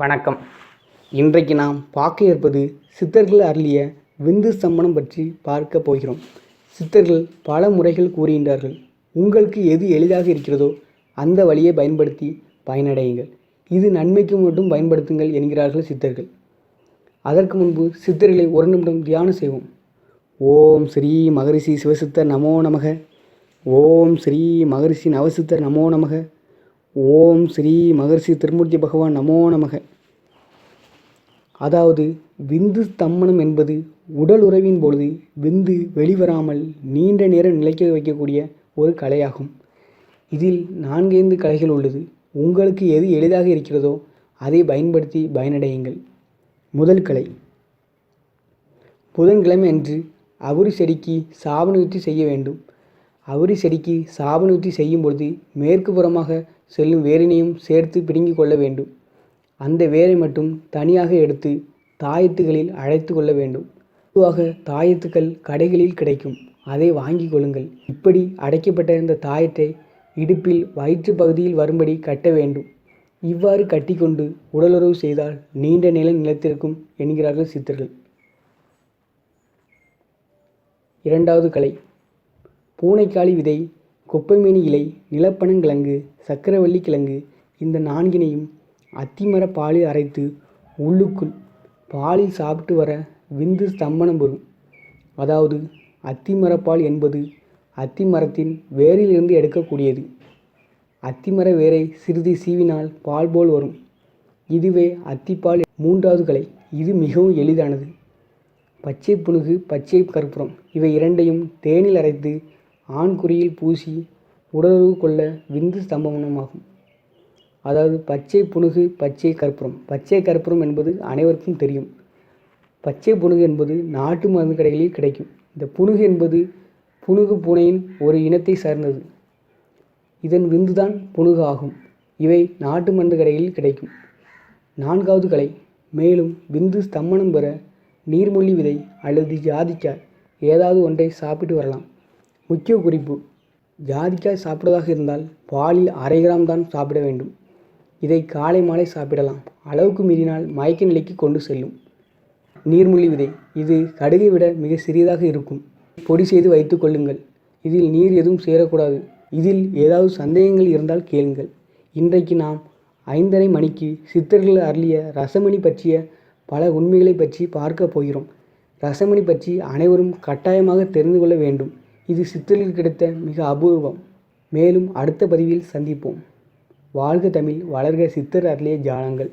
வணக்கம். இன்றைக்கு நாம் பார்க்க இருப்பது சித்தர்கள் அருளிய விந்து சம்மணம் பற்றி பார்க்க போகிறோம். சித்தர்கள் பல முறைகள் கூறுகின்றார்கள் உங்களுக்கு எது எளிதாக இருக்கிறதோ அந்த வழியை பயன்படுத்தி பயனடையுங்கள். இது நன்மைக்கு மட்டும் பயன்படுத்துங்கள் என்கிறார்கள் சித்தர்கள். அதற்கு முன்பு சித்தர்களை ஒரு நிமிடம் தியானம் செய்வோம். ஓம் ஸ்ரீ மகரிஷி சிவசித்தர் நமோ நமக. ஓம் ஸ்ரீ மகரிஷி நவசித்தர் நமோ நமக. ஓம் ஸ்ரீ மகர்ஷி திருமூர்த்தி பகவான் நமோ நமக. அதாவது விந்து ஸ்தம்மனம் என்பது உடல் உறவின் பொழுது விந்து வெளிவராமல் நீண்ட நேரம் நிலைக்க வைக்கக்கூடிய ஒரு கலையாகும். இதில் நான்கைந்து கலைகள் உள்ளது. உங்களுக்கு எது எளிதாக இருக்கிறதோ அதை பயன்படுத்தி பயனடையுங்கள். முதல் கலை. புதன்கிழமை அன்று அவுரி செடிக்கு சாபனூர்த்தி செய்ய வேண்டும். அவுரி செடிக்கு சாபனூர்த்தி செய்யும் பொழுது மேற்கு புறமாக செல்லும் வேரினையும் சேர்த்து பிடுங்கிக் கொள்ள வேண்டும். அந்த வேரை மட்டும் தனியாக எடுத்து தாயத்துகளில் அழைத்து கொள்ள வேண்டும். பொதுவாக தாயத்துக்கள் கடைகளில் கிடைக்கும். அதை வாங்கி கொள்ளுங்கள். இப்படி அடைக்கப்பட்ட இந்த தாயத்தை இடுப்பில் வயிற்று பகுதியில் வரும்படி கட்ட வேண்டும். இவ்வாறு கட்டிக்கொண்டு உடலுறவு செய்தால் நீண்ட நிலம் நிலத்திற்கும் என்கிறார்கள் சித்தர்கள். இரண்டாவது கலை. பூனைக்காளி விதை கொப்பைமேனி இலை நிலப்பனங்கிழங்கு சக்கரவள்ளி கிழங்கு இந்த நான்கினையும் அத்திமர பாலில் அரைத்து உள்ளுக்குள் பாலில் சாப்பிட்டு வர விந்து ஸ்தம்பனம் பெறும். அதாவது அத்திமரப்பால் என்பது அத்திமரத்தின் வேரிலிருந்து எடுக்கக்கூடியது. அத்திமர வேரை சிறிது சீவினால் பால் போல் வரும். இதுவே அத்திப்பால் மூன்றாவது கலை. இது மிகவும் எளிதானது. பச்சை புனுகு பச்சை கற்பூரம் இவை இரண்டையும் தேனில் அரைத்து ஆண் குறியில் பூசி உடலுறவு கொள்ள விந்து ஸ்தம்பனமாகும் அதாவது பச்சை புனுகு பச்சை கற்பூரம். பச்சை கற்பூரம் என்பது அனைவருக்கும் தெரியும். பச்சை புனுகு என்பது நாட்டு மருந்து கடைகளில் கிடைக்கும். இந்த புனுகு என்பது புனுகு பூனையின் ஒரு இனத்தை சார்ந்தது. இதன் விந்துதான் புனுகு ஆகும். இவை நாட்டு மருந்து கடைகளில் கிடைக்கும். நான்காவது கலை. மேலும் விந்து ஸ்தம்பனம் பெற நீர்மொழி விதை அல்லது ஜாதிக்காய் ஏதாவது ஒன்றை சாப்பிட்டு வரலாம். முக்கிய குறிப்பு. ஜாதிக்காய் சாப்பிடுவதாக இருந்தால் பாலில் அரை கிராம் தான் சாப்பிட வேண்டும். இதை காலை மாலை சாப்பிடலாம். அளவுக்கு மீறினால் மயக்க நிலைக்கு கொண்டு செல்லும். நீர்மொழி விதை. இது கடுகை விட மிக சிறியதாக இருக்கும். பொடி செய்து வைத்து கொள்ளுங்கள். இதில் நீர் எதுவும் சேரக்கூடாது. இதில் ஏதாவது சந்தேகங்கள் இருந்தால் கேளுங்கள். இன்றைக்கு நாம் ஐந்தரை மணிக்கு சித்தர்கள் அருளிய ரசமணி பற்றிய பல உண்மைகளை பற்றி பார்க்க போகிறோம். ரசமணி பற்றி அனைவரும் கட்டாயமாக தெரிந்து கொள்ள வேண்டும். இது சித்தர்களுக்கு கிடைத்த மிக அபூர்வம். மேலும் அடுத்த பதிவில் சந்திப்போம். வாழ்க தமிழ் வளர்க சித்தர் அருளிய ஜாலங்கள்.